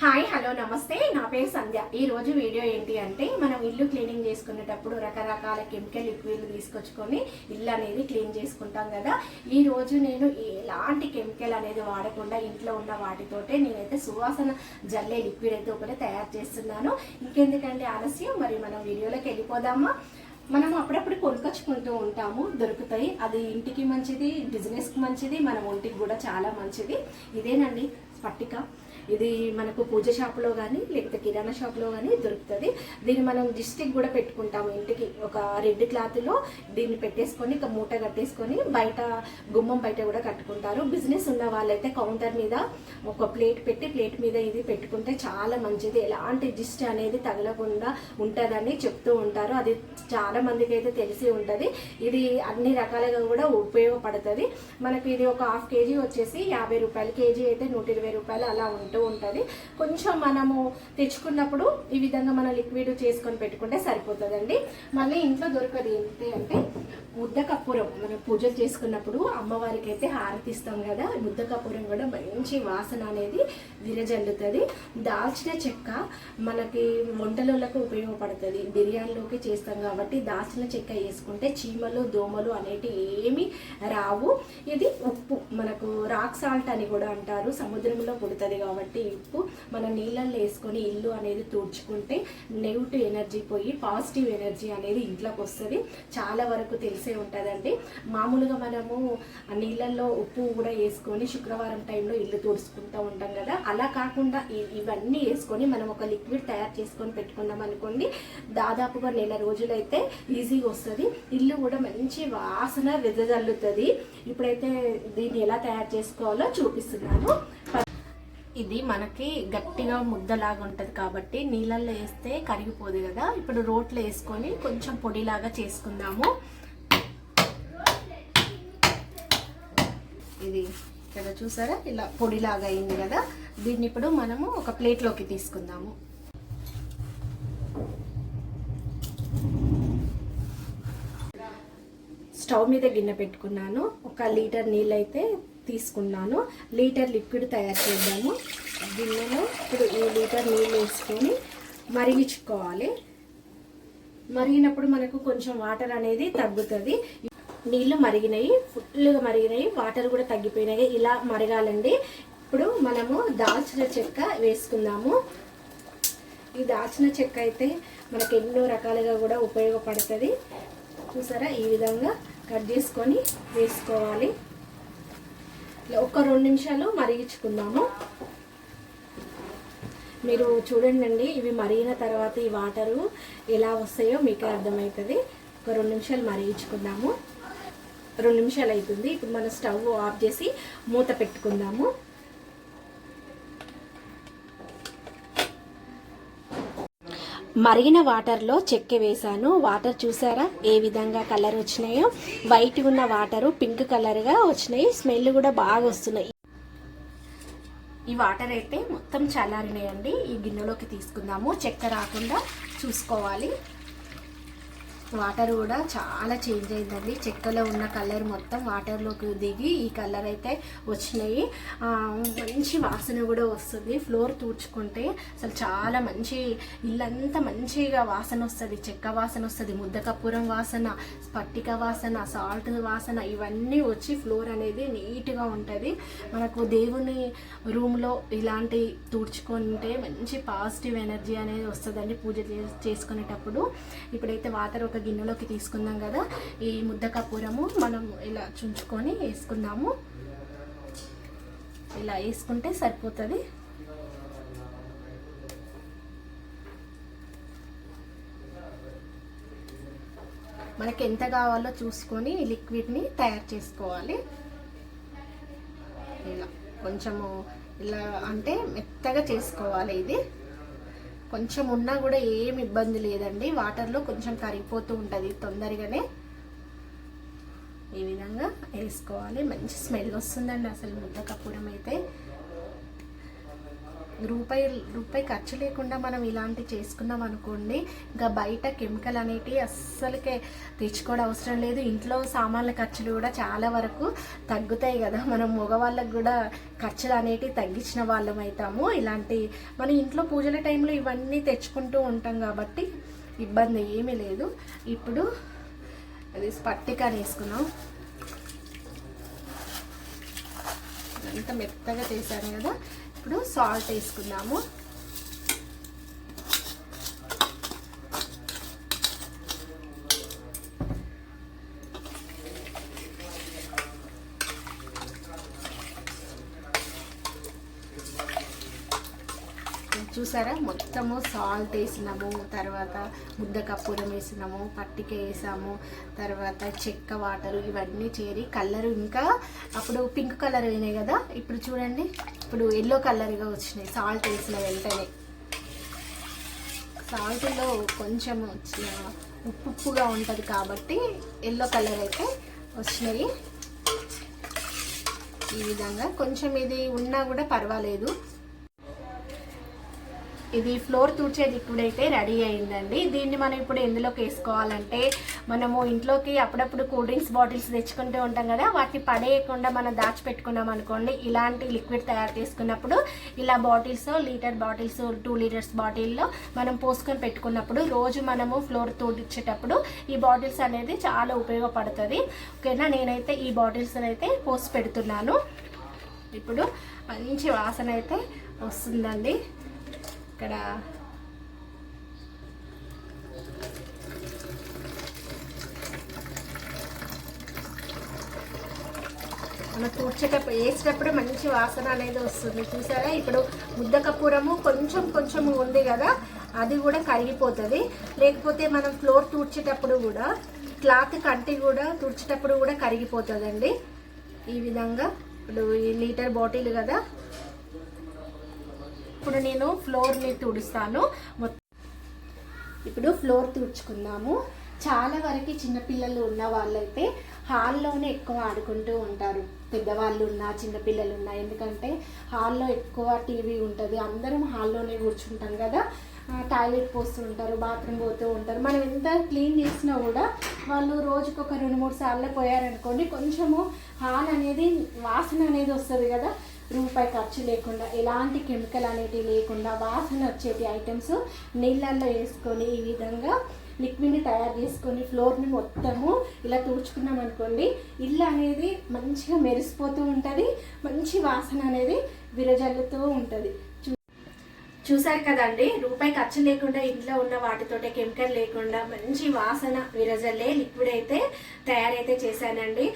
Hi hello నమస్తే. నా పేరు సంధ్య. ఈరోజు వీడియో ఏంటి అంటే మనం ఇల్లు క్లీనింగ్ చేసుకునేటప్పుడు రకరకాల కెమికల్ లిక్విడ్లు తీసుకొచ్చుకొని ఇల్లు అనేది క్లీన్ చేసుకుంటాం కదా. ఈరోజు నేను ఎలాంటి కెమికల్ అనేది వాడకుండా ఇంట్లో ఉన్న వాటితోటే నేనైతే సువాసన జల్లే లిక్విడ్ అయితే ఒకటి తయారు చేస్తున్నాను. ఇంకెందుకంటే ఆలస్యం? మరి మనం వీడియోలోకి వెళ్ళిపోదామా? మనం అప్పుడప్పుడు కొనుకొచ్చుకుంటూ ఉంటాము. దొరుకుతాయి. అది ఇంటికి మంచిది బిజినెస్కి మంచిది మన ఒంటికి కూడా చాలా మంచిది. ఇదేనండి పట్టిక. ఇది మనకు పూజ షాప్లో కానీ లేకపోతే కిరాణా షాప్లో కానీ దొరుకుతుంది. దీన్ని మనం డిస్టిక్ కూడా పెట్టుకుంటాము. ఇంటికి ఒక రెడ్ క్లాత్లో దీన్ని పెట్టేసుకొని ఒక మూట కట్టేసుకొని బయట గుమ్మం బయట కూడా కట్టుకుంటారు. బిజినెస్ ఉన్న వాళ్ళైతే కౌంటర్ మీద ఒక ప్లేట్ పెట్టి ప్లేట్ మీద ఇది పెట్టుకుంటే చాలా మంచిది. ఎలాంటి డిస్ట్ అనేది తగలకుండా ఉంటుందని చెప్తూ ఉంటారు. అది చాలా మందికి అయితే తెలిసి ఉంటుంది. ఇది అన్ని రకాలుగా కూడా ఉపయోగపడుతుంది. మనకి ఇది ఒక హాఫ్ కేజీ వచ్చేసి యాభై రూపాయలు. కేజీ అయితే నూట ఇరవై రూపాయలు అలా ఉంటుంది ఉంటూ ఉంటుంది. కొంచెం మనము తెచ్చుకున్నప్పుడు ఈ విధంగా మనం లిక్విడ్ చేసుకొని పెట్టుకుంటే సరిపోతుందండి. మళ్ళీ ఇంట్లో దొరకదు ఏంటి అంటే ముద్ద కర్పూరం. మనం పూజలు చేసుకున్నప్పుడు అమ్మవారికి అయితే హారతి ఇస్తాం కదా ముద్ద కర్పూరం కూడా మంచి వాసన అనేది విరజల్లుతుంది. దాల్చిన చెక్క మనకి వంటలకు ఉపయోగపడుతుంది. బిర్యానీలోకి చేస్తాం కాబట్టి దాల్చిన చెక్క వేసుకుంటే చీమలు దోమలు అనేటివి ఏమి రావు. ఇది ఉప్పు మనకు రాక్ సాల్ట్ అని కూడా అంటారు. సముద్రంలో పుడుతుంది కాబట్టి ఇప్పు మన నీళ్ళల్లో వేసుకొని ఇల్లు అనేది తుడుచుకుంటే నెగిటివ్ ఎనర్జీ పోయి పాజిటివ్ ఎనర్జీ అనేది ఇంట్లోకి వస్తుంది. చాలా వరకు తెలిసే ఉంటుందండి. మామూలుగా మనము నీళ్ళల్లో ఉప్పు కూడా వేసుకొని శుక్రవారం టైంలో ఇల్లు తుడుచుకుంటూ ఉంటాం కదా. అలా కాకుండా ఇ- ఇవన్నీ వేసుకొని మనం ఒక లిక్విడ్ తయారు చేసుకొని పెట్టుకున్నాం అనుకోండి దాదాపుగా నెల రోజులైతే ఈజీగా వస్తుంది. ఇల్లు కూడా మంచి వాసన వెదజల్లుతుంది. ఇప్పుడైతే దీన్ని ఎలా తయారు చేసుకోవాలో చూపిస్తున్నాను. ఇది మనకి గట్టిగా ముద్దలాగా ఉంటుంది కాబట్టి నీళ్ళల్లో వేస్తే కరిగిపోదు కదా. ఇప్పుడు రోట్లో వేసుకొని కొంచెం పొడిలాగా చేసుకుందాము. ఇది ఇక్కడ చూసారా? ఇలా పొడిలాగా అయింది కదా. దీన్ని ఇప్పుడు మనము ఒక ప్లేట్లోకి తీసుకుందాము. స్టవ్ మీద గిన్నె పెట్టుకున్నాను. ఒక లీటర్ నీళ్ళు అయితే తీసుకున్నాను. లీటర్ లిక్విడ్ తయారు చేద్దాము. గిన్నెలో ఇప్పుడు ఈ లీటర్ నీళ్ళు వేసుకొని మరిగించుకోవాలి. మరిగినప్పుడు మనకు కొంచెం వాటర్ అనేది తగ్గుతుంది. నీళ్ళు మరిగినాయి ఫుల్గా మరిగినాయి. వాటర్ కూడా తగ్గిపోయినాయి. ఇలా మరగాలండి. ఇప్పుడు మనము దాల్చిన చెక్క వేసుకుందాము. ఈ దాల్చిన చెక్క అయితే మనకు ఎన్నో రకాలుగా కూడా ఉపయోగపడుతుంది. చూసారా? ఈ విధంగా కట్ చేసుకొని వేసుకోవాలి. ఒక రెండు నిమిషాలు మరిగించుకుందాము. మీరు చూడండి అండి ఇవి మరిగిన తర్వాత ఈ వాటరు ఎలా వస్తాయో మీకే అర్థమవుతుంది. ఒక రెండు నిమిషాలు మరిగించుకుందాము. రెండు నిమిషాలు అవుతుంది ఇప్పుడు మనం స్టవ్ ఆఫ్ చేసి మూత పెట్టుకుందాము. మరిగిన వాటర్లో చెక్క వేసాను వాటర్ చూసారా? ఏ విధంగా కలర్ వచ్చినాయో? వైట్ ఉన్న వాటరు పింక్ కలర్గా వచ్చినాయి. స్మెల్ కూడా బాగా వస్తున్నాయి. ఈ వాటర్ అయితే మొత్తం చల్లారినాయండి. ఈ గిన్నెలోకి తీసుకుందాము. చెక్క రాకుండా చూసుకోవాలి. వాటర్ కూడా చాలా చేంజ్ అయిందండి. చెక్కలో ఉన్న కలర్ మొత్తం వాటర్లోకి దిగి ఈ కలర్ అయితే వచ్చినాయి. మంచి వాసన కూడా వస్తుంది. ఫ్లోర్ తూడ్చుకుంటే అసలు చాలా మంచి ఇల్లంతా మంచిగా వాసన వస్తుంది. చెక్క వాసన వస్తుంది. ముద్ద కర్పూరం వాసన పట్టిక వాసన సాల్ట్ వాసన ఇవన్నీ వచ్చి ఫ్లోర్ అనేది నీట్గా ఉంటుంది. మనకు దేవుని రూమ్లో ఇలాంటి తూడ్చుకుంటే మంచి పాజిటివ్ ఎనర్జీ అనేది వస్తుందండి పూజ చే- చేసుకునేటప్పుడు. ఇప్పుడైతే వాటర్ ఒక గిన్నెలోకి తీసుకుందాం కదా. ఈ ముద్దకపూరము మనం ఇలా చుంచుకొని వేసుకుందాము. ఇలా వేసుకుంటే సరిపోతుంది. మనకి ఎంత కావాలో చూసుకొని లిక్విడ్ని తయారు చేసుకోవాలి. ఇలా కొంచెము ఇలా అంటే మెత్తగా చేసుకోవాలి ఇది. కొంచెం ఉన్నా కూడా ఏం ఇబ్బంది లేదండి. వాటర్లో కొంచెం కరిగిపోతూ ఉంటుంది తొందరగానే. ఈ విధంగా వేసుకోవాలి. మంచి స్మెల్ వస్తుందండి అసలు ముద్ద అయితే. రూపాయి రూపాయి ఖర్చు లేకుండా మనం ఇలాంటి చేసుకున్నాం అనుకోండి ఇంకా బయట కెమికల్ అనేటివి అస్సలకే తెచ్చుకోవడం అవసరం లేదు. ఇంట్లో సామాన్ల ఖర్చులు కూడా చాలా వరకు తగ్గుతాయి కదా. మనం మగవాళ్ళకు కూడా ఖర్చులు అనేటివి తగ్గించిన వాళ్ళం అవుతాము ఇలాంటి మన ఇంట్లో పూజల టైంలో ఇవన్నీ తెచ్చుకుంటూ ఉంటాం కాబట్టి ఇబ్బంది ఏమీ లేదు. ఇప్పుడు అది పట్టిక వేసుకున్నాం అంత మెత్తగా చేశాను కదా. ఇప్పుడు సాల్ట్ వేసుకుందాము. చూసారా? మొత్తము సాల్ట్ వేసినాము తర్వాత ముద్ద కప్పూరం వేసినాము పట్టిక వేసాము తర్వాత చెక్క వాటర్ ఇవన్నీ చేరి కలర్ ఇంకా అప్పుడు పింక్ కలర్ అయినాయి కదా? ఇప్పుడు చూడండి. ఇప్పుడు ఎల్లో కలర్గా వచ్చినాయి. సాల్ట్ వేసిన వెంటనే. సాల్ట్లో కొంచెం వచ్చిన ఉప్పు ఉప్పుగా ఉంటుంది కాబట్టి ఎల్లో కలర్ అయితే వచ్చినాయి. ఈ విధంగా కొంచెం ఇది ఉన్నా కూడా పర్వాలేదు. ఇది ఫ్లోర్ తుడిచే లిక్విడ్ అయితే రెడీ అయిందండి. దీన్ని మనం ఇప్పుడు ఎందులోకి వేసుకోవాలంటే మనము ఇంట్లోకి అప్పుడప్పుడు కూల్ డ్రింక్స్ బాటిల్స్ తెచ్చుకుంటూ ఉంటాం కదా వాటిని పడేయకుండా మనం దాచిపెట్టుకున్నాం అనుకోండి ఇలాంటి లిక్విడ్ తయారు చేసుకున్నప్పుడు ఇలా bottles litre bottles two litres బాటిల్లో మనం పోసుకొని పెట్టుకున్నప్పుడు రోజు మనము ఫ్లోర్ తోడిచ్చేటప్పుడు ఈ బాటిల్స్ అనేది చాలా ఉపయోగపడుతుంది. ఓకేనా? నేనైతే ఈ బాటిల్స్ అయితే పోసి పెడుతున్నాను. ఇప్పుడు మంచి వాసన అయితే వస్తుందండి. ఇక్కడ. మనం తూర్చేటప్పుడు వేసేటప్పుడు మంచి వాసన అనేది వస్తుంది. చూసారా? ఇప్పుడు ముద్ద కొంచెం కొంచెం ఉంది కదా? అది కూడా కరిగిపోతుంది. లేకపోతే మనం ఫ్లోర్ తూర్చేటప్పుడు కూడా క్లాత్ కంటి కూడా తుడిచేటప్పుడు కూడా కరిగిపోతుందండి. ఈ విధంగా ఇప్పుడు ఈ లీటర్ బాటిల్ కదా? ఇప్పుడు నేను ఫ్లోర్ని తుడుస్తాను. మొత్తం ఇప్పుడు ఫ్లోర్ తుడుచుకుందాము. చాలా వరకు చిన్నపిల్లలు ఉన్న వాళ్ళైతే హాల్లోనే ఎక్కువ ఆడుకుంటూ ఉంటారు. పెద్దవాళ్ళు ఉన్నా చిన్నపిల్లలు ఉన్నా ఎందుకంటే హాల్లో ఎక్కువ టీవీ ఉంటుంది. అందరం హాల్లోనే కూర్చుంటాం కదా. టాయిలెట్ పోస్తూ ఉంటారు బాత్రూమ్ పోతూ ఉంటారు. మనం ఎంత క్లీన్ చేసినా కూడా వాళ్ళు రోజుకు ఒక రెండు మూడు సార్లు పోయారనుకోండి కొంచెము హాల్ అనేది వాసన అనేది వస్తుంది కదా. రూపాయి ఖర్చు లేకుండా ఎలాంటి కెమికల్ అనేటివి లేకుండా వాసన వచ్చేటి ఐటమ్స్ నీళ్ళల్లో వేసుకొని ఈ విధంగా లిక్విడ్ని తయారు చేసుకొని ఫ్లోర్ని మొత్తము ఇలా తుడుచుకున్నాం అనుకోండి ఇల్లు అనేది మంచిగా మెరిసిపోతూ ఉంటుంది మంచి వాసన అనేది విరజల్లుతూ ఉంటుంది. చూసారు కదండి రూపాయి ఖర్చు లేకుండా ఇంట్లో ఉన్న వాటితోటే కెమికల్ లేకుండా మంచి వాసన విరజల్లే లిక్విడ్ అయితే తయారైతే చేశానండి.